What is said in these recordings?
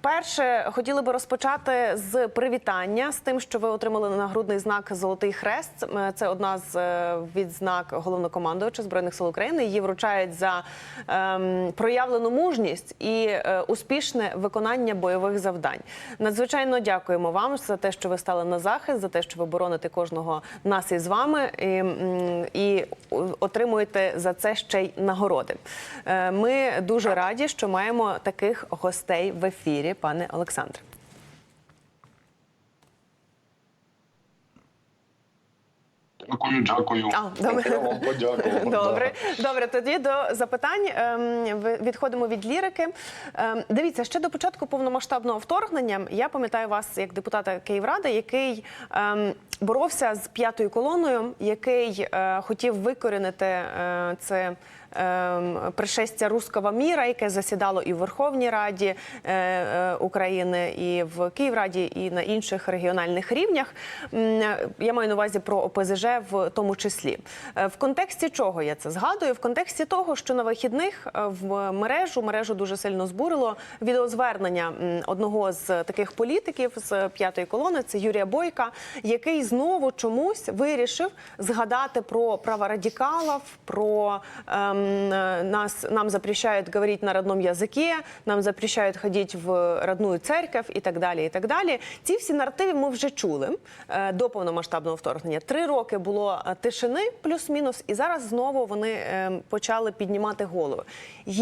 перше хотіли би розпочати з привітання з тим, що ви отримали нагрудний знак Золотий Хрест. Це одна з е, відзнак головнокомандувача збройних сил України. Її вручають за ем, проявлену мужність і е, успішне виконання бойових завдань. Надзвичайно дякуємо вам за те, що ви стали на захист, за те, що ви бороните кожного нас із вами і, і отримуєте за це ще й нагороди. Е, Ми дуже раді, що маємо таких гостей в ефірі, пане Олександре. Дякую, дякую. А, добре. Я вам подякував. Добре, да. добре. Тоді до запитань Ем, відходимо від лірики. Ем, Дивіться, ще до початку повномасштабного вторгнення. Я пам'ятаю вас як депутата Київради, який ем, боровся з п'ятою колоною, який е, хотів викорінити е, це. Пришестя руського міра, яке засідало і в Верховній Раді е, України, і в Київраді, і на інших регіональних рівнях. Я маю на увазі про ОПЗЖ в тому числі. Е, В контексті чого я це згадую? В контексті того, що на вихідних е, в мережу мережу дуже сильно збурило відеозвернення одного з таких політиків з п'ятої колони, це Юрія Бойка, який знову чомусь вирішив згадати про права радикалів, про ем, е, нас нам запрещають говорити на родному язикі, нам запрещають ходити в родную церковь і так далі. І так далі. Ці всі наративи ми вже чули до повномасштабного вторгнення. Три роки було е, тишини, плюс-мінус, і зараз знову вони е, почали піднімати голови.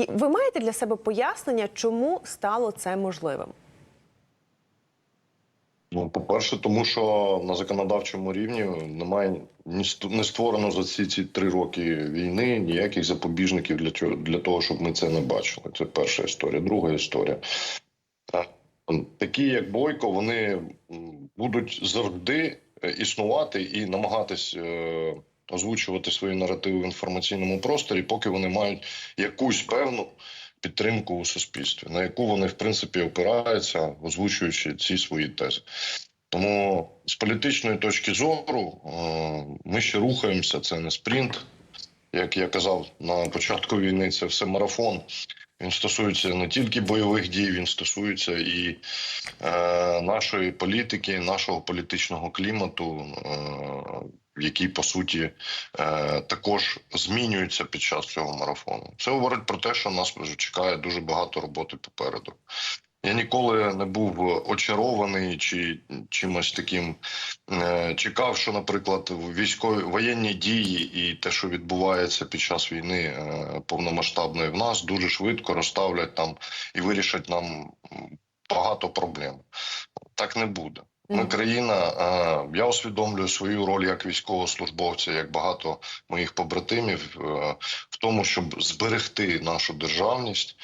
Ви маєте для себе пояснення, чому стало це можливим? Ну, по-перше, тому що на законодавчому рівні немає не створено за ці ці три роки війни ніяких запобіжників для чого для того, щоб ми це не бачили. Це перша історія. Друга історія. Е, Такі, як Бойко, вони будуть завжди існувати і намагатись е, озвучувати свої наративи в інформаційному просторі, поки вони мають якусь певну підтримку у суспільстві, на яку вони в принципі опираються, озвучуючи ці свої тези. Тому з політичної точки зору е, ми ще рухаємося. Це не спринт. Як я казав на початку війни, це все марафон. Він стосується не тільки бойових дій, він стосується і е, нашої політики, нашого політичного клімату, е, який по суті е, також змінюється під час цього марафону. Це говорить про те, що нас чекає дуже багато роботи попереду. Я ніколи не був очарований чи чимось таким. Е, Чекав, що, наприклад, військові воєнні дії і те, що відбувається під час війни е, повномасштабної, в нас дуже швидко розставлять там і вирішать нам багато проблем. Так не буде. Ми країна. е, Я усвідомлюю свою роль як військовослужбовця, як багато моїх побратимів, е, в тому, щоб зберегти нашу державність,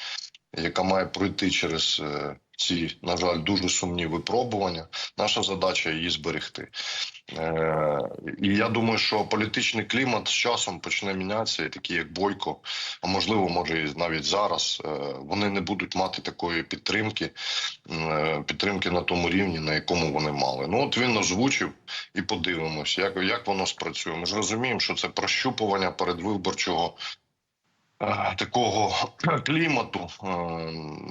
яка має пройти через е, ці, на жаль, дуже сумні випробування. Наша задача її зберегти. Е, І я думаю, що політичний клімат з часом почне мінятися, і такі як Бойко, а можливо, може і навіть зараз, е, вони не будуть мати такої підтримки, підтримки на тому рівні, на якому вони мали. Ну от він озвучив і подивимось, як, як воно спрацює. Ми ж розуміємо, що це прощупування передвиборчого такого клімату, е,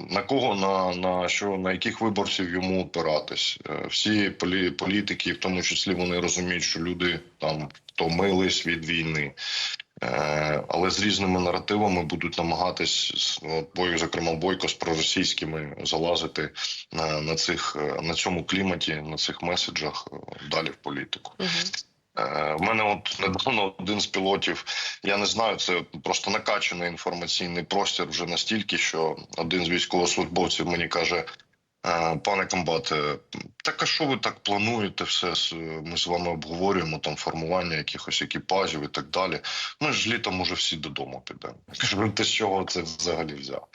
на кого на, на що на яких виборців йому опиратись. Е, Всі полі, політики, в тому числі, вони розуміють, що люди там втомились від війни. Е, Але з різними наративами будуть намагатись бою, зокрема бойко з проросійськими залазити на, на цих е, на цьому кліматі, на цих меседжах е, далі в політику. Мгм. Е, В мене от недавно один з пілотів, я не знаю, це просто накачаний інформаційний простір вже настільки, що один з військовослужбовців мені каже: «Е, пане комбате, так а що ви так плануєте? Все ми з вами обговорюємо там формування якихось екіпажів і так далі. Ми ж літом уже всі додому підемо. Кажу, ти з чого це взагалі взяв?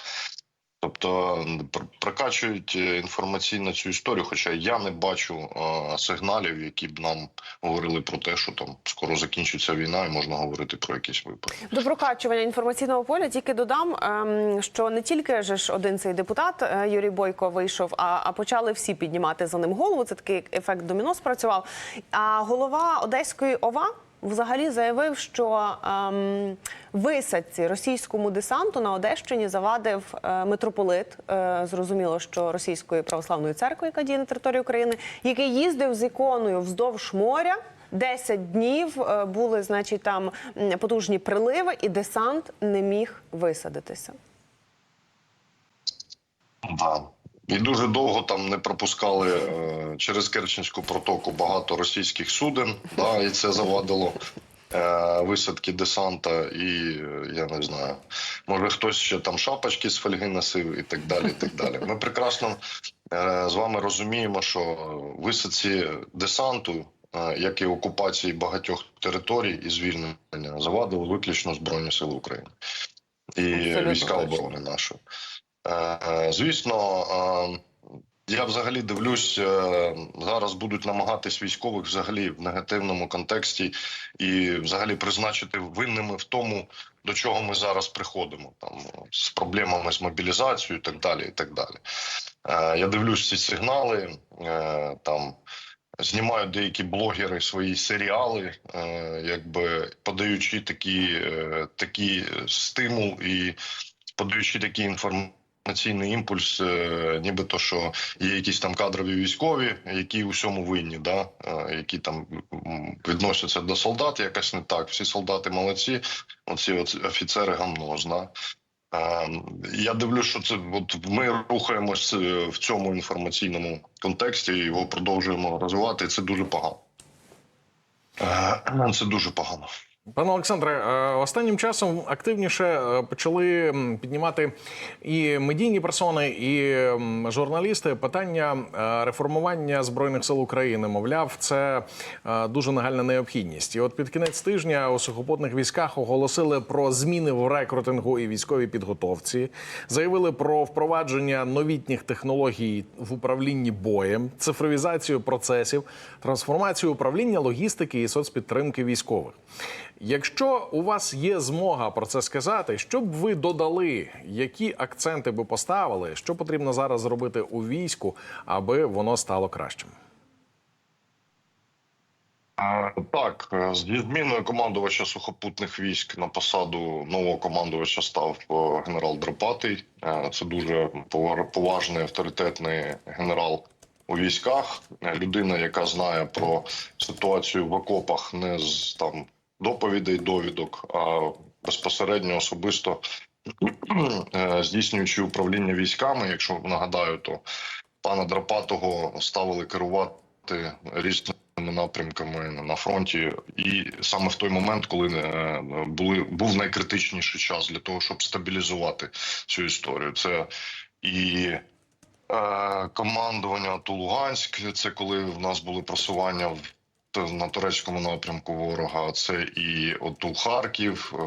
Тобто пр- прокачують е, інформаційно цю історію, хоча я не бачу е, сигналів, які б нам говорили про те, що там скоро закінчиться війна, і можна говорити про якісь вибори. До прокачування інформаційного поля тільки додам, ем, що не тільки ж один цей депутат е, Юрій Бойко вийшов, а почали всі піднімати за ним голову. Це такий ефект доміно спрацював. А голова Одеської ОВА взагалі заявив, що ем, висадці російському десанту на Одещині завадив е, митрополит. Е, зрозуміло, що російської православної церкви, яка діє на території України, який їздив з іконою вздовж моря. 10 днів е, були, значить, там потужні приливи, і десант не міг висадитися. І дуже довго там не пропускали е, через Керченську протоку багато російських суден, да, і це завадило е, висадки десанта. І е, я не знаю, може хтось ще там шапочки з фольги носив і так далі. і так далі. Ми прекрасно е, з вами розуміємо, що висадці десанту, е, як і окупації багатьох територій і звільнення, завадили виключно Збройні Сили України і Абсолютно війська точно. оборони нашої. Е, Звісно, е, я взагалі дивлюсь, е, зараз будуть намагатись військових взагалі в негативному контексті і взагалі призначити винними в тому, до чого ми зараз приходимо, там з проблемами з мобілізацією, і так далі. І так далі. Я дивлюсь ці сигнали там. Знімають деякі блогери свої серіали, якби подаючи такі, такий стимул і подаючи такий інформаційний імпульс, е, нібито що є якісь там кадрові військові, які у всьому винні, да? е, які там відносяться до солдат, якось не так. Всі солдати молодці, оці офіцери гамно, зна. Е, Я дивлюсь, що це от ми рухаємось в цьому інформаційному контексті, і його продовжуємо розвивати. І це дуже погано. Це дуже погано. Пане Олександре, е, останнім часом активніше е, почали піднімати і медійні персони, і журналісти питання е, реформування збройних сил України. Мовляв, це дуже нагальна необхідність. І от під кінець тижня у сухопутних військах оголосили про зміни в рекрутингу і військовій підготовці, заявили про впровадження новітніх технологій в управлінні боєм, цифровізацію процесів, трансформацію управління логістики і соцпідтримки військових. Якщо у вас є змога про це сказати, що б ви додали, які акценти би поставили, що потрібно зараз зробити у війську, аби воно стало кращим? Е, Так, е, з зміною командувача сухопутних військ на посаду нового командувача став е, генерал Дропатий. Е, Це дуже поважний авторитетний генерал у військах. Людина, яка знає про ситуацію в окопах не з там доповідей, довідок, а безпосередньо особисто е, здійснюючи управління військами. Якщо нагадаю, то пана Дропатого ставили керувати різними напрямками на фронті, і саме в той момент, коли е, були був найкритичніший час для того, щоб стабілізувати цю історію, це і е, командування АТО Луганськ. Це коли в нас були просування в на турецькому напрямку ворога. Це і ОТУ Харків е,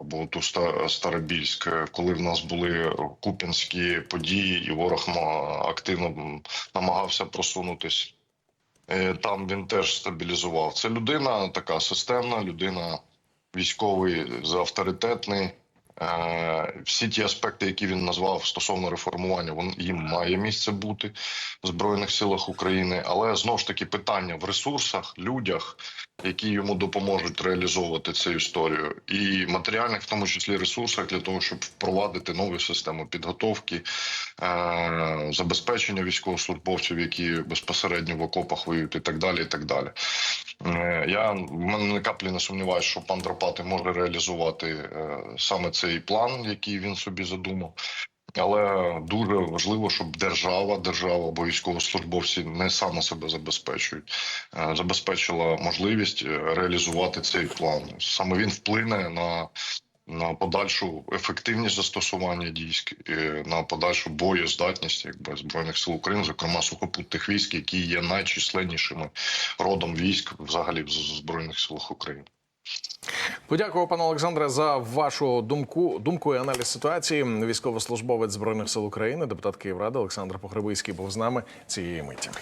або Ста- Старобільськ, коли в нас були куп'янські події, і ворог активно намагався просунутись. Е, Там він теж стабілізував. Це людина така системна, людина військовий, авторитетний. Е, Всі ті аспекти, які він назвав стосовно реформування, він їм має місце бути в збройних силах України. Але знову ж таки питання в ресурсах, людях, які йому допоможуть реалізовувати цю історію, і матеріальних, в тому числі ресурсах, для того, щоб впровадити нові системи підготовки, е, забезпечення військовослужбовців, які безпосередньо в окопах воюють, і так далі. І так далі. Е, Я в мене ні каплі не сумніваюся, що пан Дропати може реалізувати саме цей план, який він собі задумав. Але дуже важливо, щоб держава, держава або військовослужбовці не саме себе забезпечують, е, забезпечила можливість е, реалізувати цей план. Саме він вплине на, на подальшу ефективність застосування військ, е, на подальшу боєздатність якби збройних сил України, зокрема сухопутних військ, які є найчисленнішими родом військ взагалі в збройних силах України. Подякую, пане Олександре, за вашу думку, думку і аналіз ситуації. Військовослужбовець збройних сил України, депутат Київради Олександр Погребийський був з нами цієї миті.